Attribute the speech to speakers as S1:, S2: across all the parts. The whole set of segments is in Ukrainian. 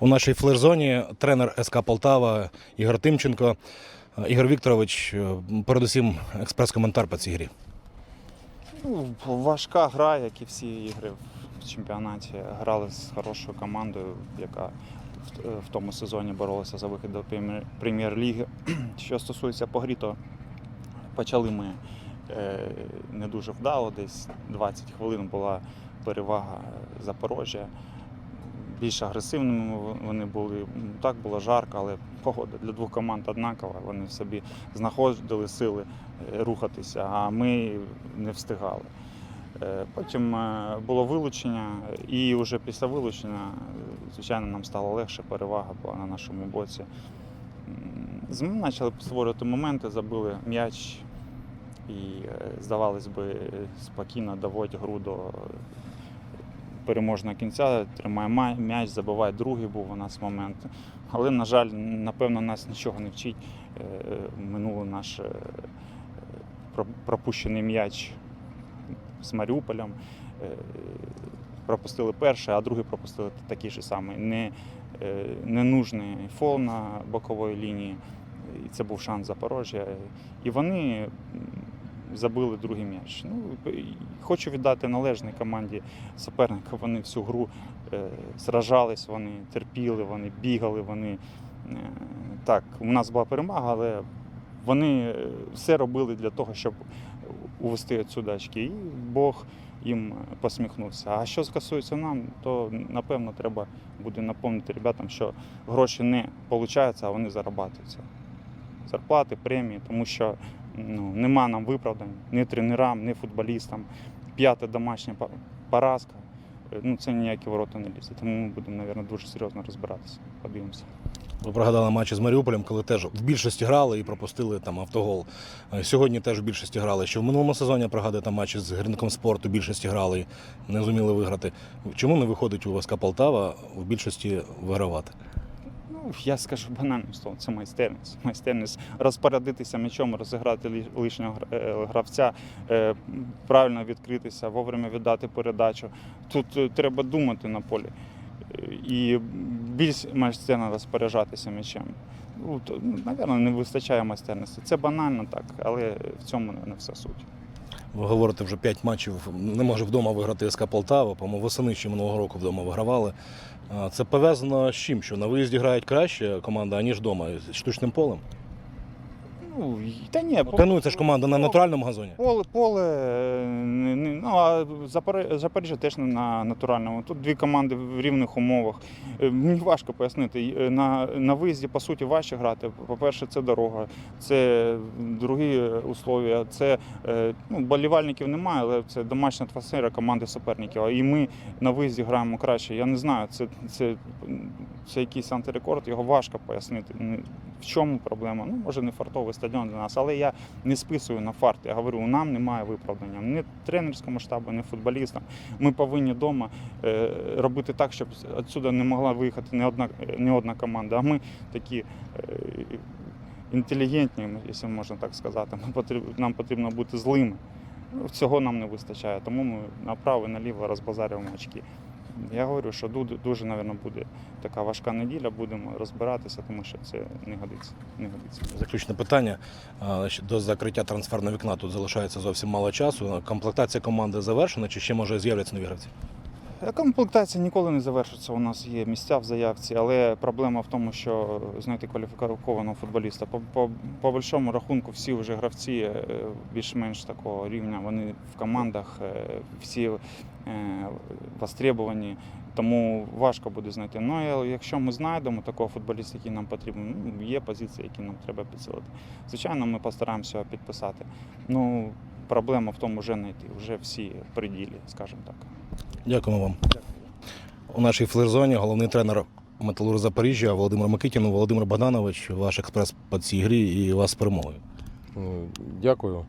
S1: У нашій флеш-зоні тренер СК Полтава Ігор Тимченко. Е, Ігор Вікторович, е, передусім експрес-коментар по цій грі.
S2: Ну, важка гра, як і всі ігри в чемпіонаті. Грали з хорошою командою, яка в, в тому сезоні боролася за вихід до прем'єр- прем'єр-ліги. Що стосується по грі, то почали ми е, не дуже вдало, десь 20 хвилин була перевага Запорожжя. Більш агресивними вони були. Так було жарко, але погода для двох команд однакова. Вони в собі знаходили сили е, рухатися, а ми не встигали. Е, Потім е, було вилучення, і вже після вилучення, звичайно, нам стало легше, перевага була на нашому боці. Ми почали створювати моменти, забили м'яч і, здавалось би, спокійно доводь гру до переможного кінця, тримає м'яч, забиває другий був у нас момент. Але, на жаль, напевно, нас нічого не вчить. Е, Минуло наш е, пропущений м'яч з Маріуполем. Е, Пропустили перший, а другий пропустили такий же самий. Не, е, ненужний фол на боковій лінії. І це був шанс Запорожжя. І вони забили другий м'яч. Ну, хочу віддати належне команді суперника. Вони всю гру е, сражались, вони терпіли, вони бігали, вони. е, Так, у нас була перемога, але вони е, все робили для того, щоб увести відсюди очки. І Бог їм посміхнувся. А що стосується нам, то напевно треба буде напомнити ребятам, що гроші не получаються, а вони зарабатуються. Зарплати, премії, тому що ну, нема нам виправдань ні тренерам, ні футболістам. П'ята домашня поразка. Е, Ну, це ніякі ворота не лізе. Тому ми будемо, мабуть, дуже серйозно розбиратися. Подивимося.
S1: Ви пригадали матчі з Маріуполем, коли теж в більшості грали і пропустили там автогол. Е, Сьогодні теж в більшості грали. Що в минулому сезоні пригадуєте матчі з гірником спорту, в більшості грали, не зуміли виграти. Чому не виходить у ВСК Полтава в більшості вигравати?
S2: Ну, я скажу банальним словом, це майстерність. Майстерність розпорядитися м'ячом, розіграти лишнього е, гравця, е, правильно відкритися, вовремя віддати передачу. Тут е, треба думати на полі і більш майстерно розпоряджатися м'ячем. Ну, ну, Навірно, не вистачає майстерності. Це банально так, але в цьому не вся суть.
S1: Ви говорите, вже 5 матчів не може вдома виграти СК Полтава, по-моєму, восени ще минулого року вдома вигравали. Це пов'язано з чим? Що на виїзді грають краще команда, аніж вдома, з штучним полем.
S2: Ну, та ні, по-
S1: Тренується Ну, ж команда на натуральному газоні.
S2: Поле, поле е, не, не, ну, а Запори- Запоріжжя теж не на натуральному. Тут дві команди в рівних умовах. Е, Мені важко пояснити. Е, На, на виїзді, по суті, важче грати. По-перше, це дорога, це другі условия, це е, ну, болівальників немає, але це домашня атмосфера команди суперників. І ми на виїзді граємо краще. Я не знаю, це, це, це якийсь антирекорд, його важко пояснити. В чому проблема? Ну, може, не фартовий стадіон для нас, але я не списую на фарт. Я говорю, нам немає виправдання ні тренерському штабу, ні футболістам. Ми повинні вдома е, робити так, щоб відсюди не могла виїхати ні одна, ні одна команда. А ми такі е, інтелігентні, якщо можна так сказати. Нам потрібно бути злими. Ну, Цього нам не вистачає, тому ми направо і наліво розбазарюємо очки. Я говорю, що дуже, мабуть, буде така важка неділя, будемо розбиратися, тому що це не годиться. Не годиться.
S1: Заключне питання до закриття трансферного вікна. Тут залишається зовсім мало часу. Комплектація команди завершена, чи ще може з'являться нові гравці?
S2: Е, Комплектація ніколи не завершиться. У нас є місця в заявці, але проблема в тому, що знайти кваліфікованого футболіста. По, по, по большому рахунку, всі вже гравці е, більш-менш такого рівня. Вони в командах е, всі е, востребовані, тому важко буде знайти. Ну якщо ми знайдемо такого футболіста, який нам потрібен, ну, є позиції, які нам треба підсилити. Звичайно, ми постараємося підписати. Ну проблема в тому вже знайти. Вже всі в приділі, скажімо так.
S1: Дякуємо вам. У нашій флеш-зоні головний тренер Металург Запоріжжя Володимир Микитін. Володимир Богданович, ваш експрес по цій грі і вас з перемогою.
S3: Ну, Дякую.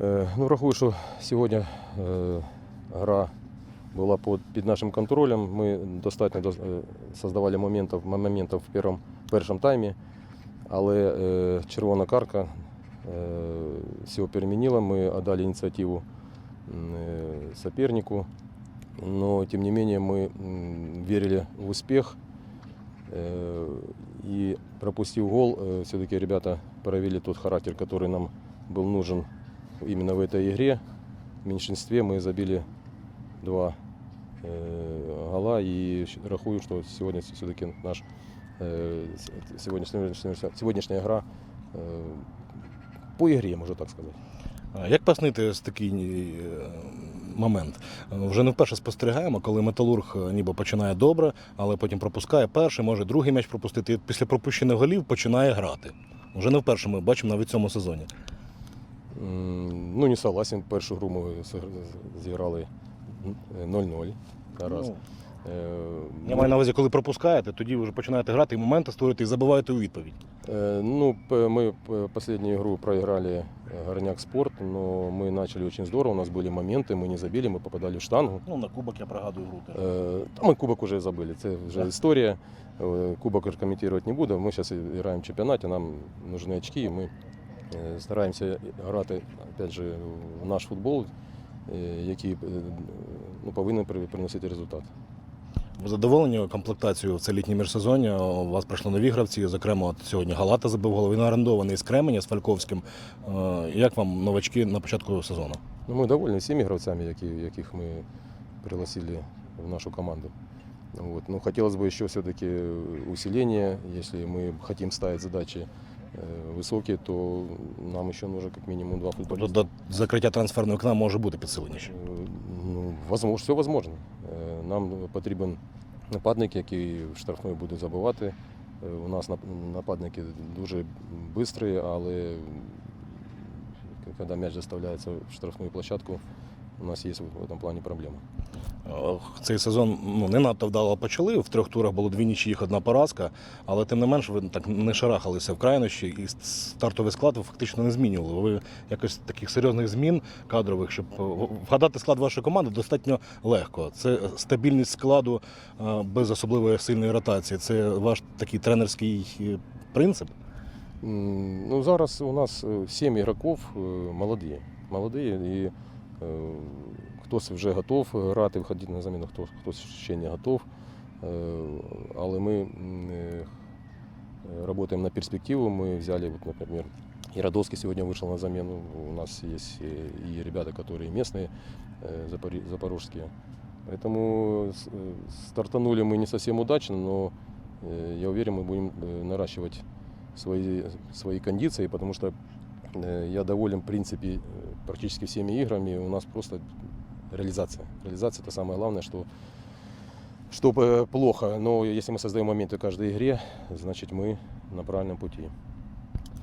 S3: Е, Ну, рахую, що сьогодні е, гра була під, нашим контролем. Ми достатньо дос- е, создавали моментів, моментів в першому, першому таймі, але червона карка все перемінила. Ми віддали ініціативу сопернику. Но, тем не менее, мы верили в успех Э, И пропустив гол, э, все-таки ребята проявили тот характер, который нам был нужен именно в этой игре. В меньшинстве мы забили два э, гола и рахую, что сегодня все-таки наш с- сегодняшняя, сегодняшняя игра по игре, можно так сказать.
S1: А Як пояснити ось такий е, момент? Е, Вже не вперше спостерігаємо, коли металург е, ніби починає добре, але потім пропускає перший, може другий м'яч пропустити. І після пропущених голів починає грати. Вже не вперше ми бачимо навіть в цьому сезоні.
S3: Ну, не согласен. Першу гру ми зіграли е, 0-0. Раз.
S1: Ну,
S3: Е,
S1: я маю на увазі, коли пропускаєте, тоді ви вже починаєте грати і моменти створюєте і забиваєте у відповідь.
S3: Э, Ну, п- мы п- последнюю игру проиграли э, Горняк Спорт, но мы начали очень здорово, у нас были моменты, мы не забили, мы попадали в штангу.
S1: Ну, на кубок я пригадую гру теж.
S3: Э, Там мы кубок уже забыли, это уже
S1: Да.
S3: история. Э, Кубок уже комментировать не буду. Мы сейчас играем в чемпионате, нам нужны очки, и мы э, стараємося грати, опять же, в наш футбол, э, який е, ну, повинен при- приносити результат.
S1: Ви задоволені комплектацією в це літнє міжсезоння? У вас прийшли нові гравці, зокрема, от сьогодні Галата забив голову. Він орендований з Кременя з Фальковським. Е, Як вам новачки на початку сезону?
S3: Ну, ми довольні всіми гравцями, які, яких ми пригласили в нашу команду. Вот. Ну, хотелось бы еще все-таки усиление. Если мы хотим ставить задачи э, высокие, то нам еще нужно как минимум два
S1: Тобто
S3: футболиста.
S1: до закриття трансферного окна може бути підсиленіше.
S3: Е, Ну, возможно, все возможно. Нам потрібен нападник, який в штрафної буде забивати. Е, У нас нападники дуже швидкі, але коли м'яч доставляється в штрафну площадку, у нас є в цьому плані проблеми.
S1: Е, Цей сезон ну, не надто вдало почали. В трьох турах було дві нічиїх, одна поразка, але тим не менш ви так не шарахалися в крайнощі і стартовий склад ви фактично не змінювали. Ви якось таких серйозних змін кадрових, щоб е, вгадати склад вашої команди, достатньо легко. Це стабільність складу е, без особливої сильної ротації. Це ваш такий тренерський е, принцип.
S3: Ну, зараз у нас е, сім ігроків молоді. Молоді і хтось вже готов грати, виходити на заміну, хто, хтось ще не готов. Е, Але ми м, е, работаем на перспективу. Мы взяли, вот, например, Яродовский сегодня вышел на замену. У нас есть э, и ребята, которые местные, э, запори- запорожские. Поэтому с- э, стартанули мы не совсем удачно, но э, я уверен, мы будем э, наращивать свои, свои кондиции, потому что э, я доволен, в принципе, э, практически всеми играми. У нас просто реализация. Реализация – это самое главное, что, что э, плохо. Но если мы создаем моменты в каждой игре, значит, мы на правильном пути.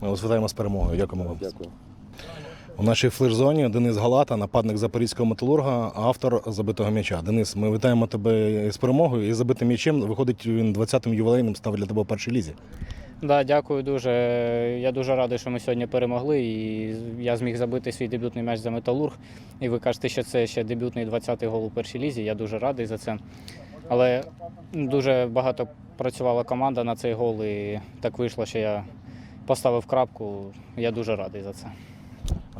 S1: Ми вас вітаємо з перемогою. Дякуємо вам.
S3: Дякую.
S1: У нашій флеш-зоні Денис Галата, нападник запорізького металурга, автор забитого м'яча. Денис, ми вітаємо тебе з перемогою і забитим м'ячем. Виходить, він 20-м ювілейним став для тебе в першій лізі.
S4: Да, дякую дуже. Я дуже радий, що ми сьогодні перемогли. І я зміг забити свій дебютний м'яч за металург. І ви кажете, що це ще дебютний 20-й гол у першій лізі. Я дуже радий за це. Але дуже багато працювала команда на цей гол, і так вийшло, що я поставив крапку. Я дуже радий за це.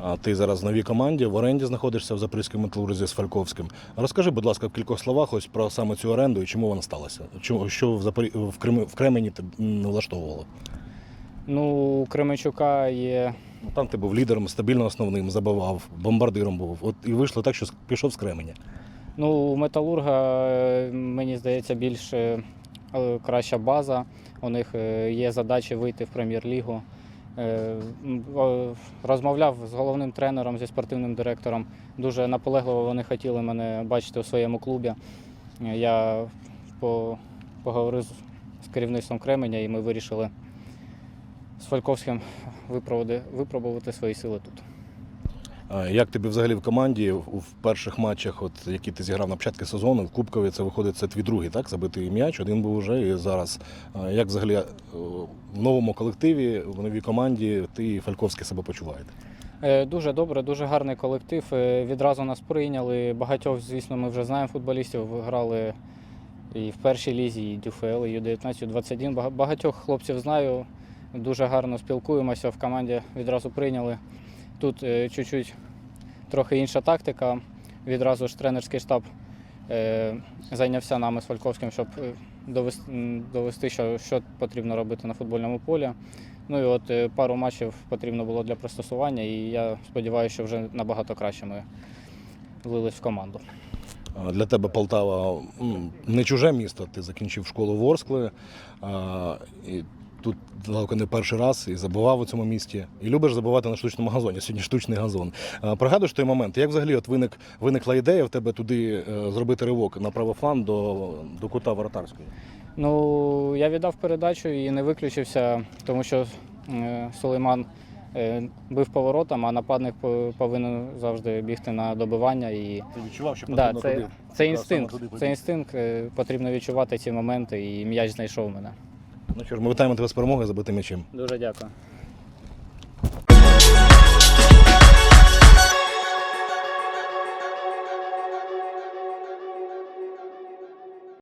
S1: А ти зараз в новій команді в оренді знаходишся в запорізькому металурзі з Фальковським. Розкажи, будь ласка, в кількох словах ось про саме цю оренду і чому вона сталася? Чому що в Запорі... в, Крем... в Кремені не влаштовувало?
S4: Ну, у Кременчука є
S1: Ну, Там ти був лідером, стабільно основним, забивав, бомбардиром був. От і вийшло так, що пішов з Кременя.
S4: Ну, у Металурга, е, мені здається, більш е, краща база. У них е, є задачі вийти в прем'єр-лігу. Е, Розмовляв з головним тренером, зі спортивним директором. Дуже наполегливо вони хотіли мене бачити у своєму клубі. Е, Я поговорив з- керівництвом Кременя і ми вирішили з Фальковським випробувати свої сили тут.
S1: Як тобі взагалі в команді в перших матчах, от які ти зіграв на початку сезону, в Кубкові це виходить це твій другий, так? Забитий м'яч, один був уже і зараз. Як взагалі е, в новому колективі, в новій команді ти і Фальковський себе почуваєте?
S4: Е, Дуже добре, дуже гарний колектив. Е, Відразу нас прийняли. Багатьох, звісно, ми вже знаємо футболістів. Грали і в першій лізі, і ДЮФЛ, і Ю-19, Ю-21. Бага- Багатьох хлопців знаю. Дуже гарно спілкуємося в команді. Відразу прийняли. Тут е, чуть-чуть трохи інша тактика. Відразу ж тренерський штаб е, зайнявся нами з Фальковським, щоб е, довести, що, що потрібно робити на футбольному полі. Ну і от пару матчів потрібно було для пристосування, і я сподіваюся, що вже набагато краще ми влились в команду.
S1: Для тебе Полтава не чуже місто. Ти закінчив школу в Ворскли. Тут далеко не перший раз і забував у цьому місті. І любиш забувати на штучному газоні. Сьогодні штучний газон. Пригадуєш той момент, як взагалі от виник, виникла ідея в тебе туди е, зробити ривок на правий фланг до, до кута воротарської?
S4: Ну, я віддав передачу і не виключився, тому що е, Сулейман е, бив поворотом, а нападник повинен завжди бігти на добивання. І
S1: Ти відчував, що
S4: да, це, це інстинкт.
S1: туди
S4: Це інстинкт. Потрібно відчувати ці моменти, і м'яч знайшов мене.
S1: Ну що ж, ми вітаємо тебе з перемогою забитим м'ячем.
S4: Дуже дякую.